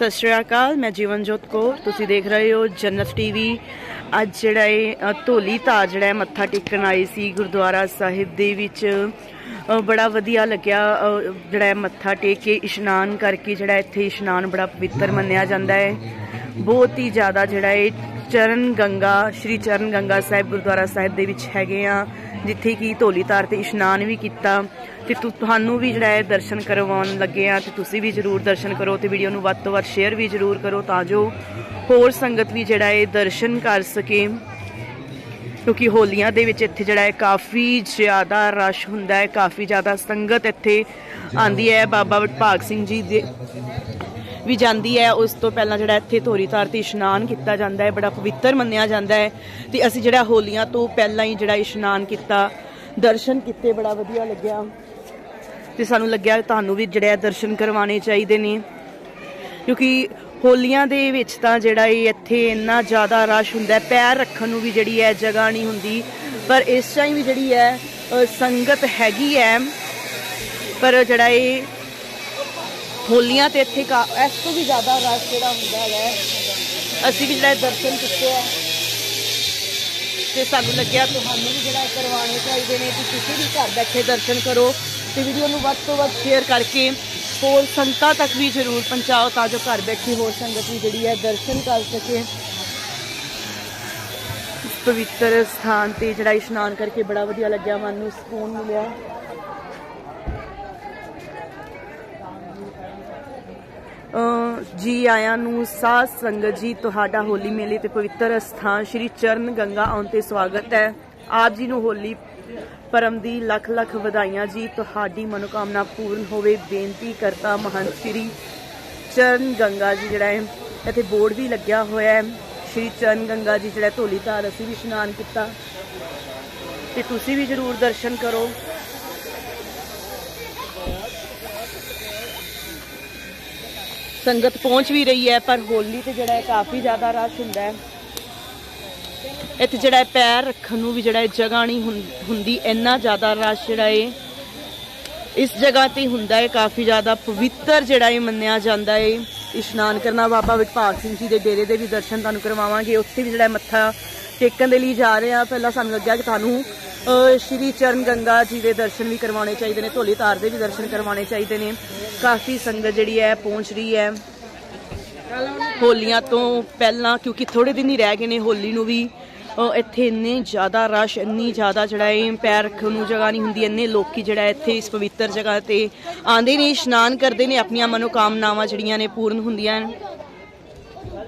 ਸਤਿ ਸ਼੍ਰੀ ਅਕਾਲ ਮੈਂ ਜੀਵਨਜੋਤ ਕੌਰ। ਤੁਸੀਂ ਦੇਖ ਰਹੇ ਹੋ ਜੰਨਤ ਟੀਵੀ। ਅੱਜ ਜਿਹੜਾ ਇਹ ਅ, ਧਾਰ ਜਿਹੜਾ ਮੱਥਾ ਟੇਕਣ ਆਈ ਸੀ ਗੁਰਦੁਆਰਾ ਸਾਹਿਬ ਦੇ ਵਿੱਚ। ਬੜਾ ਵਧੀਆ ਲੱਗਿਆ ਜਿਹੜਾ ਮੱਥਾ ਟੇਕ ਕੇ ਇਸ਼ਨਾਨ ਕਰਕੇ ਜਿਹੜਾ ਇੱਥੇ ਇਸ਼ਨਾਨ ਬੜਾ ਪਵਿੱਤਰ ਮੰਨਿਆ ਜਾਂਦਾ ਹੈ। ਬਹੁਤ ਹੀ ਜ਼ਿਆਦਾ ਜਿਹੜਾ ਇਹ ਚਰਨ ਗੰਗਾ, ਸ਼੍ਰੀ ਚਰਨ ਗੰਗਾ ਸਾਹਿਬ ਗੁਰਦੁਆਰਾ ਸਾਹਿਬ ਦੇ ਵਿੱਚ ਹੈਗੇ ਆ, ਜਿੱਥੇ ਕਿ ਧੌਲੀ ਧਾਰ ਤੇ ਇਸ਼ਨਾਨ ਵੀ ਕੀਤਾ। ਤੇ ਤੁਹਾਨੂੰ ਵੀ ਜਿਹੜਾ ਹੈ ਦਰਸ਼ਨ ਕਰਵਾਉਣ ਲੱਗੇ ਆ, ਤੇ ਤੁਸੀਂ ਵੀ ਜਰੂਰ ਦਰਸ਼ਨ ਕਰੋ ਤੇ ਵੀਡੀਓ ਨੂੰ ਵੱਧ ਤੋਂ ਵੱਧ ਸ਼ੇਅਰ ਵੀ ਜਰੂਰ ਕਰੋ ਤਾਂ ਜੋ ਹੋਰ ਸੰਗਤ ਵੀ ਜਿਹੜਾ ਹੈ ਦਰਸ਼ਨ ਕਰ ਸਕੇ। ਕਿਉਂਕਿ ਹੋਲੀਆਂ ਦੇ ਵਿੱਚ ਇੱਥੇ ਜਿਹੜਾ ਹੈ ਕਾਫੀ ਜ਼ਿਆਦਾ ਰਸ਼ ਹੁੰਦਾ ਹੈ, ਕਾਫੀ ਜ਼ਿਆਦਾ ਸੰਗਤ ਇੱਥੇ ਆਂਦੀ ਹੈ। ਬਾਬਾ ਵਡਭਾਗ ਸਿੰਘ ਜੀ ਦੇ ਵੀ ਜਾਂਦੀ ਹੈ। ਉਸ ਤੋਂ ਪਹਿਲਾਂ ਜਿਹੜਾ ਇੱਥੇ ਧੋਰੀ ਧਾਰ ਤੇ ਇਸ਼ਨਾਨ ਕੀਤਾ ਜਾਂਦਾ ਹੈ। ਬੜਾ ਪਵਿੱਤਰ ਮੰਨਿਆ ਜਾਂਦਾ ਹੈ। ਤੇ ਅਸੀਂ ਜਿਹੜਾ ਹੋਲੀਆਂ ਤੋਂ ਪਹਿਲਾਂ ਹੀ ਜਿਹੜਾ ਇਸ਼ਨਾਨ ਕੀਤਾ, ਦਰਸ਼ਨ ਕੀਤੇ, ਬੜਾ ਵਧੀਆ ਲੱਗਿਆ। ਤੇ ਸਾਨੂੰ ਲੱਗਿਆ ਤੁਹਾਨੂੰ ਵੀ ਜਿਹੜਾ ਦਰਸ਼ਨ ਕਰਵਾਉਣੇ ਚਾਹੀਦੇ ਨੇ। ਕਿਉਂਕਿ ਹੋਲੀਆਂ ਦੇ ਵਿੱਚ ਤਾਂ ਜਿਹੜਾ ਇਹ ਇੱਥੇ ਇੰਨਾ ਜ਼ਿਆਦਾ ਰਸ਼ ਹੁੰਦਾ ਹੈ। ਪੈਰ ਰੱਖਣ ਨੂੰ ਵੀ ਜਿਹੜੀ ਹੈ ਜਗ੍ਹਾ ਨਹੀਂ ਹੁੰਦੀ। ਪਰ ਇਸ ਟਾਈਮ ਵੀ ਜਿਹੜੀ ਹੈ ਸੰਗਤ ਹੈਗੀ ਹੈ। ਪਰ ਜਿਹੜਾ ਇਹ ਹੋਲੀਆਂ ਤੇ ਇੱਥੇ ਕਾ- ਇਸ ਤੋਂ ਵੀ ਜ਼ਿਆਦਾ ਰਸ਼ ਜਿਹੜਾ ਹੁੰਦਾ ਹੈ। ਅਸੀਂ ਵੀ ਜਿਹੜਾ ਦਰਸ਼ਨ ਕੀਤੇ ਆ। ਤੇ ਸਾਨੂੰ ਲੱਗਿਆ ਤੁਹਾਨੂੰ ਵੀ ਜਿਹੜਾ ਕਰਵਾਉਣੇ ਚਾਹੀਦੇ ਨੇ ਕਿ ਤੁਸੀਂ ਵੀ ਘਰ ਬੈਠੇ ਦਰਸ਼ਨ ਕਰੋ। ਤੇ ਵੀਡੀਓ ਨੂੰ ਵੱਧ ਤੋਂ ਵੱਧ ਸ਼ੇਅਰ ਕਰਕੇ ਹੋਰ ਸੰਗਤਾਂ ਤੱਕ ਵੀ ਜ਼ਰੂਰ ਪਹੁੰਚਾਓ ਤਾਂ ਜੋ ਘਰ ਬੈਠੀ ਹੋਰ ਸੰਗਤ ਵੀ ਜਿਹੜੀ ਹੈ ਦਰਸ਼ਨ ਕਰ ਸਕੇ। ਪਵਿੱਤਰ ਸਥਾਨ ਤੇ ਜਿਹੜਾ ਇਸ਼ਨਾਨ ਕਰਕੇ ਬੜਾ ਵਧੀਆ ਲੱਗਿਆ, ਮਨ ਨੂੰ ਸਕੂਨ ਮਿਲਿਆ। ਜੀ ਆਇਆਂ ਨੂੰ ਸਾਧ ਸੰਗਤ ਜੀ, ਤੁਹਾਡਾ ਹੋਲੀ ਮੇਲੇ ਤੇ ਪਵਿੱਤਰ ਸਥਾਨ ਸ਼੍ਰੀ ਚਰਨ ਗੰਗਾ ਆਉਣ ਤੇ ਸਵਾਗਤ ਹੈ। ਆਪ ਜੀ ਨੂੰ ਹੋਲੀ ਪਰਮ ਦੀ ਲੱਖ ਲੱਖ ਵਧਾਈਆਂ ਜੀ। ਤੁਹਾਡੀ ਮਨੋਕਾਮਨਾ ਪੂਰਨ ਹੋਵੇ। ਬੇਨਤੀ ਕਰਤਾ ਮਹੰਤ ਸ਼੍ਰੀ ਚਰਨ ਗੰਗਾ ਜੀ ਜਿਹੜਾ ਹੈ, ਇੱਥੇ ਬੋਰਡ ਵੀ ਲੱਗਿਆ ਹੋਇਆ ਹੈ। ਸ਼੍ਰੀ ਚਰਨ ਗੰਗਾ ਜੀ ਜਿਹੜਾ ਧੋਲੀ ਧਾਰ ਅਸੀਂ ਵੀ ਇਸ਼ਨਾਨ ਕੀਤਾ। ਤੇ ਤੁਸੀਂ ਵੀ ਜਰੂਰ ਦਰਸ਼ਨ ਕਰੋ। ਸੰਗਤ ਪਹੁੰਚ ਵੀ ਰਹੀ ਹੈ, ਪਰ ਹੋਲੀ ਤੇ ਜਿਹੜਾ ਹੈ ਕਾਫੀ ਜ਼ਿਆਦਾ ਰਸ਼ ਹੁੰਦਾ ਹੈ। ਇੱਥੇ ਜਿਹੜਾ ਹੈ ਪੈਰ ਰੱਖਣ ਨੂੰ ਵੀ ਜਿਹੜਾ ਜਗ੍ਹਾ ਨਹੀਂ ਹੁੰ- ਹੁੰਦੀ, ਇੰਨਾ ਜ਼ਿਆਦਾ ਰਸ਼ ਜਿਹੜਾ ਹੈ ਇਸ ਜਗ੍ਹਾ ਤੇ ਹੁੰਦਾ ਹੈ। ਕਾਫੀ ਜ਼ਿਆਦਾ ਪਵਿੱਤਰ ਜਿਹੜਾ ਇਹ ਮੰਨਿਆ ਜਾਂਦਾ ਹੈ। ਇਸ਼ਨਾਨ ਕਰਨਾ ਬਾਬਾ ਵਿਭਾਗ ਸਿੰਘ ਜੀ ਦੇ ਡੇਰੇ ਦੇ ਵੀ ਦਰਸ਼ਨ ਤੁਹਾਨੂੰ ਕਰਵਾਵਾਂਗੇ। ਉੱਥੇ ਵੀ ਜਿਹੜਾ ਮੱਥਾ ਟੇਕਣ ਦੇ ਲਈ ਜਾ ਰਹੇ ਆ ਪਹਿਲਾਂ ਸਾਨੂੰ ਲੱਗਿਆ ਕਿ ਤੁਹਾਨੂੰ ਸ਼੍ਰੀ ਚਰਨ ਗੰਗਾ ਜੀ ਦੇ ਦਰਸ਼ਨ ਵੀ ਕਰਵਾਉਣੇ ਚਾਹੀਦੇ ਨੇ, ਧੋਲੀ ਧਾਰ ਦੇ ਵੀ ਦਰਸ਼ਨ ਕਰਵਾਉਣੇ ਚਾਹੀਦੇ ਨੇ। ਕਾਫੀ ਸੰਗਤ ਜਿਹੜੀ ਹੈ, ਪਹੁੰਚ ਰਹੀ ਹੈ। ਹੋਲੀਆਂ ਤੋਂ ਪਹਿਲਾਂ, ਕਿਉਂਕਿ ਥੋੜੇ ਦਿਨ ਹੀ ਰਹਿ ਗਏ ਨੇ ਹੋਲੀ ਨੂੰ ਵੀ ਇੱਥੇ ਇੰਨੇ ਜ਼ਿਆਦਾ ਰਸ਼, ਇੰਨੀ ਜ਼ਿਆਦਾ ਜਿਹੜਾ ਹੈ ਪੈਰ ਰੱਖਣ ਨੂੰ ਜਗ੍ਹਾ ਨਹੀਂ ਹੁੰਦੀ, ਇੰਨੇ ਲੋਕੀ ਜਿਹੜਾ ਇੱਥੇ ਇਸ ਪਵਿੱਤਰ ਜਗ੍ਹਾ ਤੇ ਆਂਦੇ ਨੇ, ਇਸ਼ਨਾਨ ਕਰਦੇ ਨੇ, ਆਪਣੀਆਂ ਮਨੋਕਾਮਨਾਵਾਂ ਜਿਹੜੀਆਂ ਨੇ ਪੂਰਨ ਹੁੰਦੀਆਂ ਹਨ।